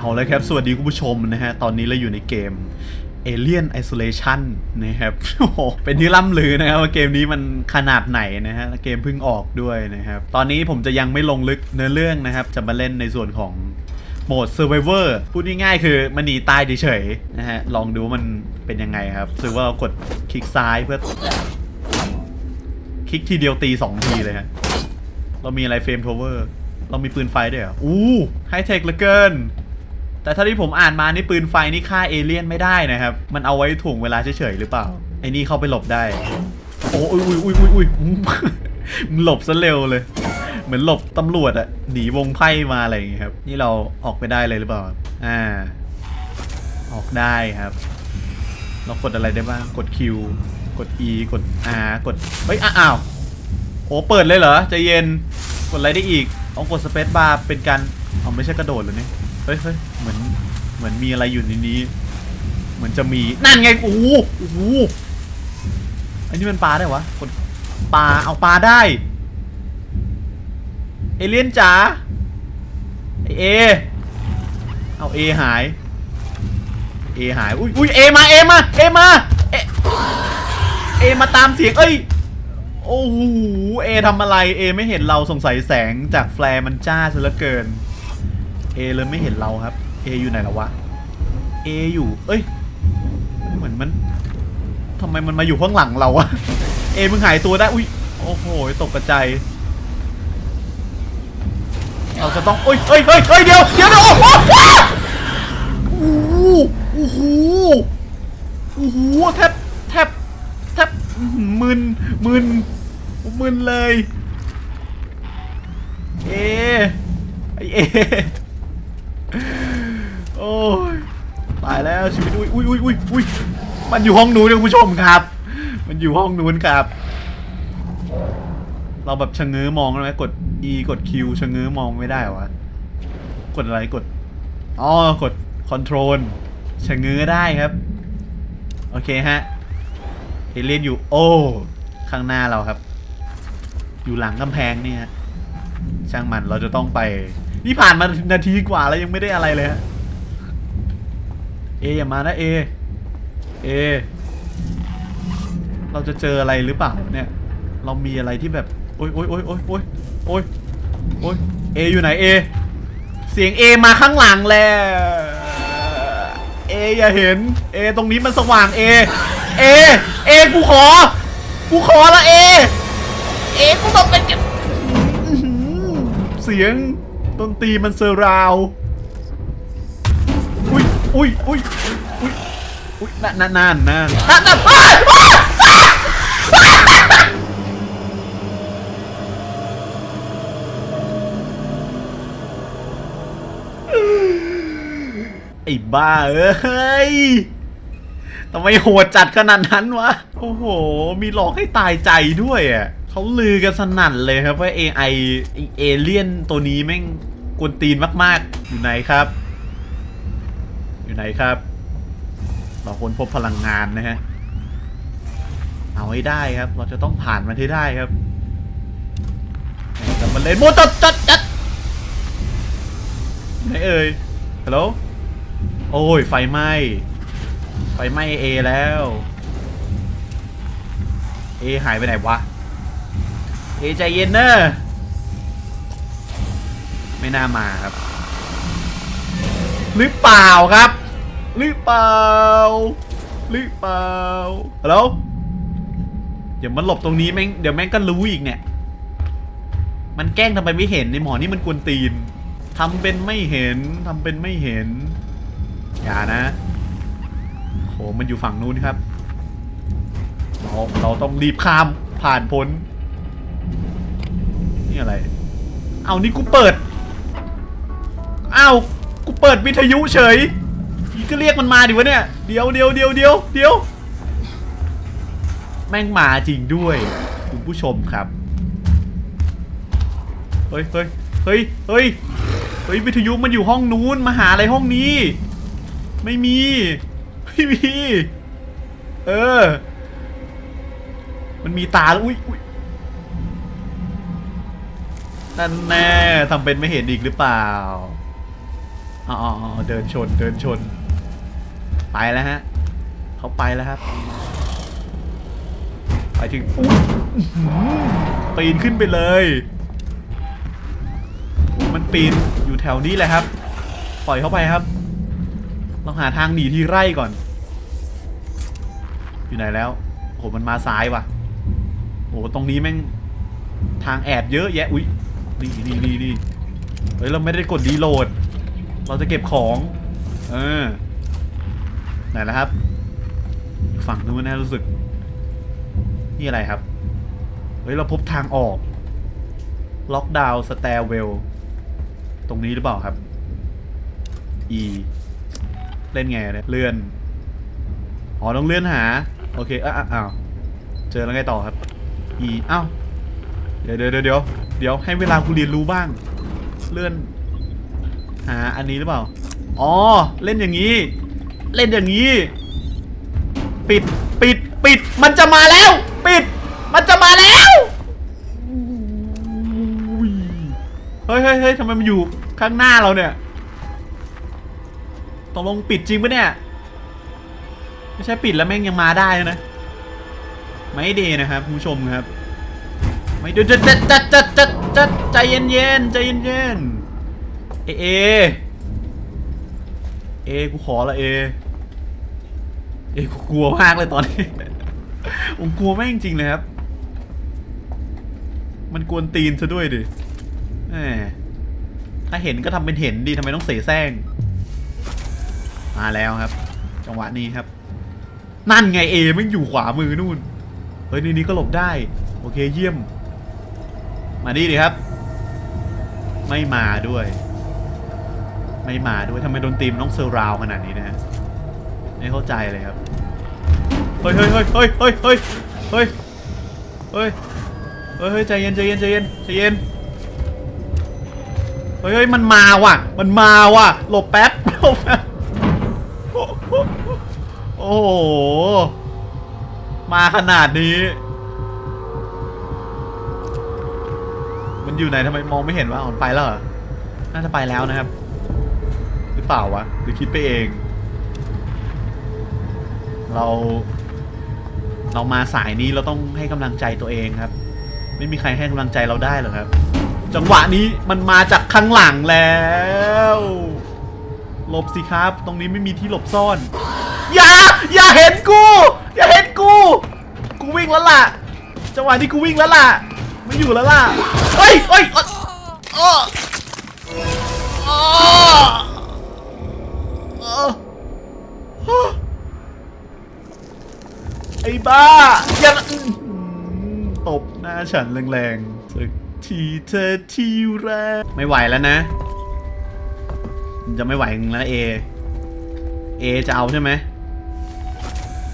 เอาเลยครับ สวัสดีคุณผู้ชมนะฮะ ตอนนี้เราอยู่ในเกม Alien Isolation นะครับ โอ้โห เป็นที่ล่ำลือนะครับว่าเกมนี้มันขนาดไหนนะฮะ เกมเพิ่งออกด้วยนะครับ ตอนนี้ผมจะยังไม่ลงลึกเนื้อเรื่องนะครับ จะมาเล่นในส่วนของโหมด Survivor พูดง่ายๆคือมันหนีตายเฉยๆนะฮะ ลองดูว่ามันเป็นยังไงครับถือว่าเรากดคลิกซ้ายเพื่อ คลิกทีเดียวตีสองทีเลยฮะ เรามีอะไรเฟรมโทเวอร์ เรามีปืนไฟด้วยเหรอ อู้ไฮเทคเหลือเกิน แต่ถ้าที่ผมอ่านมานี่ปืนไฟนี่ฆ่าเอเลี่ยนไม่ได้นะครับ มันเอาไว้ถ่วงเวลาเฉยๆหรือเปล่า ไอ้นี่เข้าไปหลบได้ โอ้ยอุ้ยอุ้ยอุ้ยอุ้ยมึงหลบซะเร็วเลย เหมือนหลบตำรวจอะหนีวงไพ่มาอะไรอย่างเงี้ยครับ นี่เราออกไปได้เลยหรือเปล่า อ่า ออกได้ครับ เรากดอะไรได้บ้าง กด Q กด E กด R กด เฮ้ย อ้าว โอ้เปิดเลยเหรอ ใจเย็น กดอะไรได้อีก เอากดสเปซบาร์เป็นการเอาไม่ใช่กระโดดเหรอเนี่ย ฮ้ยเฮ้ยเหมือนเหมือนมีอะไรอยู่ในนี้ เหมือนจะมีนั่นไงโอ้โหโอ้โหอันนี้มันปลาได้วะกดปลาเอาปลาได้ เอเลี่ยนจ๋าไอเอเอาเอหายเอหายอุ้ยอุ้ยเอมาเอมาเอมาเอเอมาตามเสียงเอ้ยโอ้โหเอทำอะไรเอไม่เห็นเราสงสัยแสงจากแฟลร์มันจ้าซะเหลือเกิน เอเลยไม่เห็นเราครับเออยู่ไหนแล้ววะเออยู่ เอ้ย เหมือนมันทำไมมันมาอยู่ข้างหลังเราวะเอมึงหายตัวได้ อุ้ย โอ้โห ตกกระจายเราจะต้องเอ้ยเอ้ยเฮ้ยเฮ้ยเดี๋ยวเดี๋ยวเดี๋ยวโอ้โหโอ้โหโอ้โหแทบแทบแทบมึนมึนมึนเลย เอไอเอ โอ้ยตายแล้วชีวิตอุ้ยอุ้ยอุ้ยอุ้ยอุ้ยมันอยู่ห้องนู้นนะคุณผู้ชมครับ มันอยู่ห้องนู้นครับ เราแบบชะเง้อมองได้ไหมกด E กด Q ชะเง้อมองไม่ได้เหรอวะกดอะไรกดอ๋อกด Control ชะเง้อได้ครับ โอเคฮะเอเลียนอยู่โอ้ข้างหน้าเราครับ อยู่หลังกำแพงเนี่ยฮะช่างมันเราจะต้องไป นี่ผ่านมานาทีกว่าแล้วยังไม่ได้อะไรเลยฮะเออย่ามานะเอเอเราจะเจออะไรหรือเปล่าเนี่ย เรามีอะไรที่แบบโอ๊ยโอ๊ยโอ๊ยโอ๊ยโอ๊ยโอ๊ยโอ๊ยเออยู่ไหนเอเสียงเอมาข้างหลังแล้วเออย่าเห็นเอตรงนี้มันสว่างเอเอเอกูขอ กูขอละเอเอกูต้องเป็นเสียง ดนตรีมันเซอร์ราว อุ้ยอุ้ยอุ้ยอุ้ยอุ้ยนั่นนั่นนั่นนั่นนั่นนั่นอ้าวอ้าวอ้าวไอ้บ้าเอ้ยทำไมโหดจัดขนาดนั้นวะ โอ้โห มีหลอกให้ตายใจด้วยอะเขาลือกันสนั่นเลยครับว่า AI ไอ้เอเลี่ยนตัวนี้แม่ง กวนตีนมาก ๆ อยู่ไหนครับ อยู่ไหนครับเราค้นพบพลังงานนะฮะ เอาให้ได้ครับ เราจะต้องผ่านมันให้ได้ครับแต่มันเล่นโมจัดจัดจัดไหนเอ่ยฮัลโหลโอ้ย ไฟไหม้ไฟไหม้เอแล้วเอหายไปไหนวะเอใจเย็นเนอะ ไม่น่ามาครับ หรือเปล่าครับ หรือเปล่า หรือเปล่าฮัลโหลเดี๋ยวมันหลบตรงนี้แม่งเดี๋ยวแม่งก็รู้อีกเนี่ย มันแกล้งทำไมไม่เห็นในหมอนี่มันกวนตีนทำเป็นไม่เห็นทำเป็นไม่เห็น อย่านะโหมันอยู่ฝั่งนู้นครับ เราเราต้องรีบข้ามผ่านพ้น นี่อะไร เอานี่กูเปิด อ้าวกูเปิดวิทยุเฉยอีก็เรียกมันมาดิวะเนี่ยเดี๋ยวเดี๋ยวเดี๋ยวเดี๋ยวเดี๋ยวแม่งมาจริงด้วยคุณผู้ชมครับเฮ้ยเฮ้ยเฮ้ยเฮ้ยเฮ้ยวิทยุมันอยู่ห้องนู้นมาหาอะไรห้องนี้ ไม่มีไม่มีเออ มันมีตาแล้วอุ้ยอุ้ยนั่นแน่ทำเป็นไม่เห็นอีกหรือเปล่า อ๋อเดินชนเดินชน ไปแล้วฮะเขาไปแล้วครับ ไปถึงอุ๊ยปีนขึ้นไปเลยมันปีนอยู่แถวนี้แหละครับ ปล่อยเข้าไปครับต้องหาทางหนีที่ไร่ก่อน อยู่ไหนแล้วโหมันมาซ้ายว่ะโหตรงนี้แม่งทางแอบเยอะแยะ อุ้ยนี่นี่นี่นี่เฮ้ยเราไม่ได้กดดีโหลด เราจะเก็บของ เออ ไหนแล้วครับ ฝั่งนู้นนะรู้สึก นี่อะไรครับ เฮ้ย เราพบทางออก ล็อกดาวน์สแตร์เวล ตรงนี้หรือเปล่าครับ E เล่นไงเนี่ยเลื่อน อ๋อ ต้องเลื่อนหา โอเคอ้าวอ้าวเจอแล้วไงต่อครับ E อ้าว เดี๋ยวเดี๋ยวเดี๋ยวเดี๋ยวเดี๋ยวให้เวลากูเรียนรู้บ้าง เลื่อน หาอันนี้หรือเปล่า อ๋อ เล่นอย่างนี้ เล่นอย่างนี้ ปิด ปิด ปิด มันจะมาแล้ว ปิด มันจะมาแล้ว เฮ้ยเฮ้ยเฮ้ยทำไมมันอยู่ข้างหน้าเราเนี่ยตกลงปิดจริงปะเนี่ย ไม่ใช่ปิดแล้วแม่งยังมาได้นะ ไม่ดีนะครับผู้ชมครับ ไม่ดูจะจะจะจะจะใจเย็นเย็นใจเย็นเย็น เอเอเอกูขอละเอเอกูกลัวมากเลยตอนนี้ผมกลัวแม่งจริงเลยครับ มันกวนตีนซะด้วยดิแหมถ้าเห็นก็ทำเป็นเห็นดีทำไมต้องเสแสร้ง มาแล้วครับ จังหวะนี้ครับ นั่นไงเอมันอยู่ขวามือนู่น เฮ้ยนี่นี่ก็หลบได้ โอเคเยี่ยม มาดีดิครับ ไม่มาด้วย ไม่มาด้วยทำไมโดนตีมนต้องเซอร์ราวขนาดนี้นะฮะไม่เข้าใจเลยครับ เฮ้ยเฮ้ยเฮ้ยเฮ้ยเฮ้ยเฮ้ยเฮ้ยเฮ้ยเฮ้ยใจเย็นใจเย็นใจเย็นใจเย็นเฮ้ยเฮ้ยมันมาว่ะ มันมาว่ะ หลบแป๊บหลบแป๊บโอ้โห มาขนาดนี้ มันอยู่ไหนทำไมมองไม่เห็นว่ามันไปแล้วเหรอ น่าจะไปแล้วนะครับ รือเปล่าวะหรือคิดไปเอง เรา เรามาสายนี้เราต้องให้กำลังใจตัวเองครับ ไม่มีใครให้กำลังใจเราได้หรอกครับ จังหวะนี้มันมาจากข้างหลังแล้วหลบสิครับ ตรงนี้ไม่มีที่หลบซ่อน อย่า อย่าเห็นกู อย่าเห็นกู กูวิ่งแล้วล่ะ จังหวะนี้กูวิ่งแล้วล่ะ ไม่อยู่แล้วล่ะเฮ้ยเฮ้ยอ้ยอ้ออ้อ ไอ้บ้าย่าอื้อหือตบหน้าฉันแรงๆสักทีเธอที่แรก ไม่ไหวแล้วนะ จะไม่ไหวแล้วเอ เอจะเอาใช่ไหม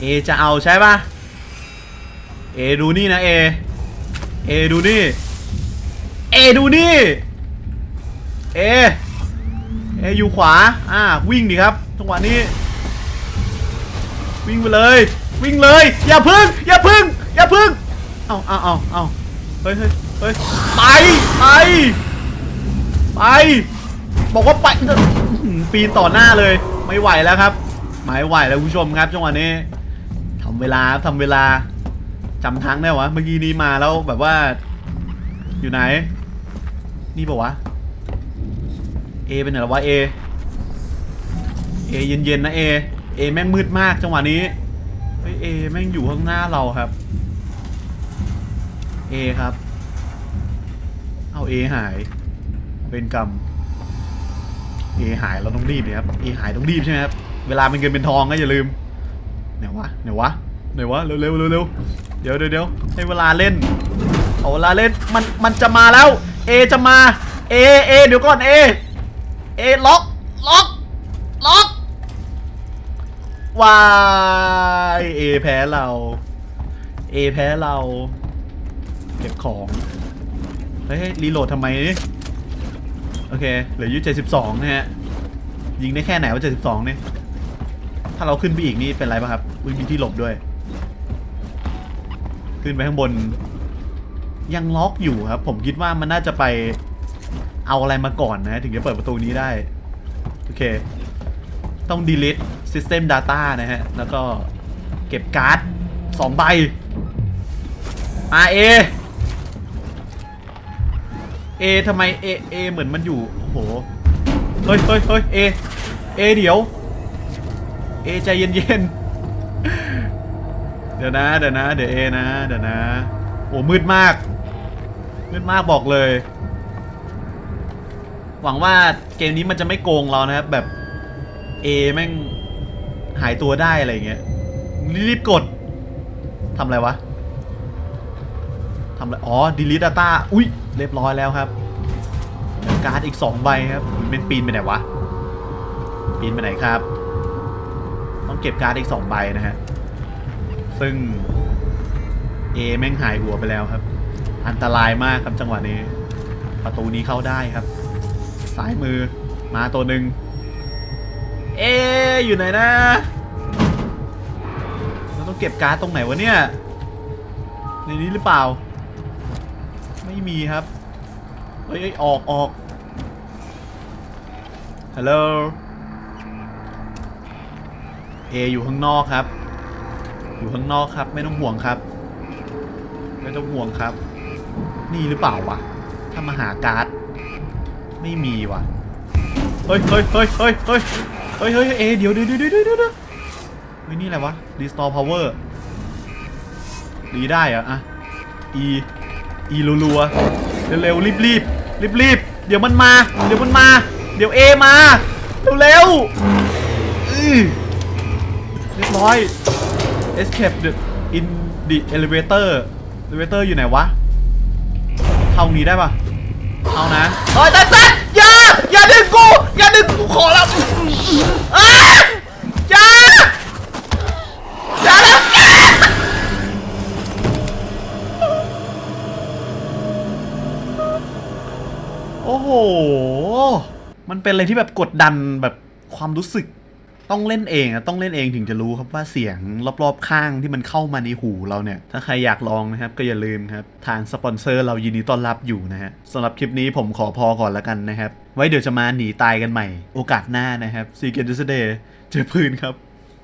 เอจะเอาใช่ปะเอดูนี่นะเอ เอดูนี่ เอดูนี่ เอ เออยู่ขวา อ่าวิ่งดิครับจังหวะนี้ วิ่งไปเลย วิ่งเลย อย่าพึ่ง อย่าพึ่ง อย่าพึ่ง เอาเอาเอาเอาเฮ้ยเฮ้ยเฮ้ยไป ไป ไป บอกว่าไปปีนต่อหน้าเลย ไม่ไหวแล้วครับ ไม่ไหวแล้วคุณผู้ชมครับจังหวะนี้ทำเวลาทำเวลาจำทางได้วะ เมื่อกี้นี้มาแล้วแบบว่า อยู่ไหน นี่ปะวะ เอเป็นไหนแล้ววะเอ เอเย็นๆนะเอ เอแม่งมืดมากจังหวะนี้เฮ้ยเอแม่งอยู่ข้างหน้าเราครับเอครับ เอาเอหายเป็นกรรมเอหายเราต้องรีบเลยครับเอหายต้องรีบใช่ไหมครับเวลาเป็นเงินเป็นทองก็อย่าลืมไหนวะไหนวะไหนวะเร็วเร็วเร็วเร็วเดี๋ยวเดี๋ยวเดี๋ยวให้เวลาเล่นเอาเวลาเล่นมันมันจะมาแล้วเอจะมาเอเอเดี๋ยวก่อนเอเอล็อกล็อกล็อก วายเอแพ้เรา เอแพ้เรา เก็บของ เฮ้ยรีโหลดทำไม โอเค เหลืออยู่72นะฮะ ยิงได้แค่ไหนว่า72เนี่ย ถ้าเราขึ้นไปอีกนี่เป็นไรป่ะครับ อุ้ยมีที่หลบด้วย ขึ้นไปข้างบน ยังล็อกอยู่ครับ ผมคิดว่ามันน่าจะไปเอาอะไรมาก่อนนะ ถึงจะเปิดประตูนี้ได้ โอเค ต้อง delete system data นะฮะ แล้วก็เก็บการ์ดสองใบ RA A ทำไม A A เหมือนมันอยู่ โอ้โห เฮ้ยเฮ้ยเฮ้ย A A เดี๋ยว A ใจเย็นๆ เดี๋ยวนะ เดี๋ยวนะ เดี๋ยว A นะ เดี๋ยวนะ โอ้มืดมาก มืดมากบอกเลย หวังว่าเกมนี้มันจะไม่โกงเรานะครับแบบ A แม่งหายตัวได้อะไรเงี้ยรีบกดทำอะไรวะทำอะไร อ๋อ delete data อุ้ย เรียบร้อยแล้วครับ การ์ดอีก 2 ใบครับอุ๊ยมันปีนไปไหนวะ ปีนไปไหนครับ ต้องเก็บการ์ดอีก 2 ใบนะฮะ ซึ่ง A แม่งหายหัวไปแล้วครับ อันตรายมากครับจังหวะนี้ ประตูนี้เข้าได้ครับ ซ้ายมือมาตัวหนึ่ง เออยู่ไหนนะเราต้องเก็บการ์ดตรงไหนวะเนี่ย ในนี้หรือเปล่า ไม่มีครับ เฮ้ยออกออกฮัลโหลเออยู่ข้างนอกครับ อยู่ข้างนอกครับ ไม่ต้องห่วงครับ ไม่ต้องห่วงครับ นี่หรือเปล่าวะ ถ้ามาหาการ์ด ไม่มีว่ะเฮ้ยเฮ้ยเฮ้ยเฮ้ยเฮ้ย เฮ้ยเฮ้ยเอเดี๋ยวเดี๋ยวเดี๋ยวเดี๋ยวเดี๋ยวเฮ้ยนี่อะไรวะ restore power รีได้เหรออะ E E รัวๆเร็วๆรีบรีบรีบรีบเดี๋ยวมันมา เดี๋ยวมันมา เดี๋ยว A มาเร็วๆอื้อเรียบร้อย escape the in the elevator elevator อยู่ไหนวะเข้านี้ได้ปะเอานะเฮ้ยตัดตัด อย่าดึงกู อย่าดึงกูขอแล้วอ้าอย่าอย่าแล้วแกโอ้โห มันเป็นอะไรที่แบบกดดันแบบความรู้สึก ต้องเล่นเองอะต้องเล่นเองถึงจะรู้ครับว่าเสียงรอบๆข้างที่มันเข้ามาในหูเราเนี่ย ถ้าใครอยากลองนะครับก็อย่าลืมครับ ทางสปอนเซอร์เรายินดีต้อนรับอยู่นะฮะสำหรับคลิปนี้ผมขอพอก่อนแล้วกันนะครับ ไว้เดี๋ยวจะมาหนีตายกันใหม่ โอกาสหน้านะครับซีเกนดิสเดย์เจอพื้นครับ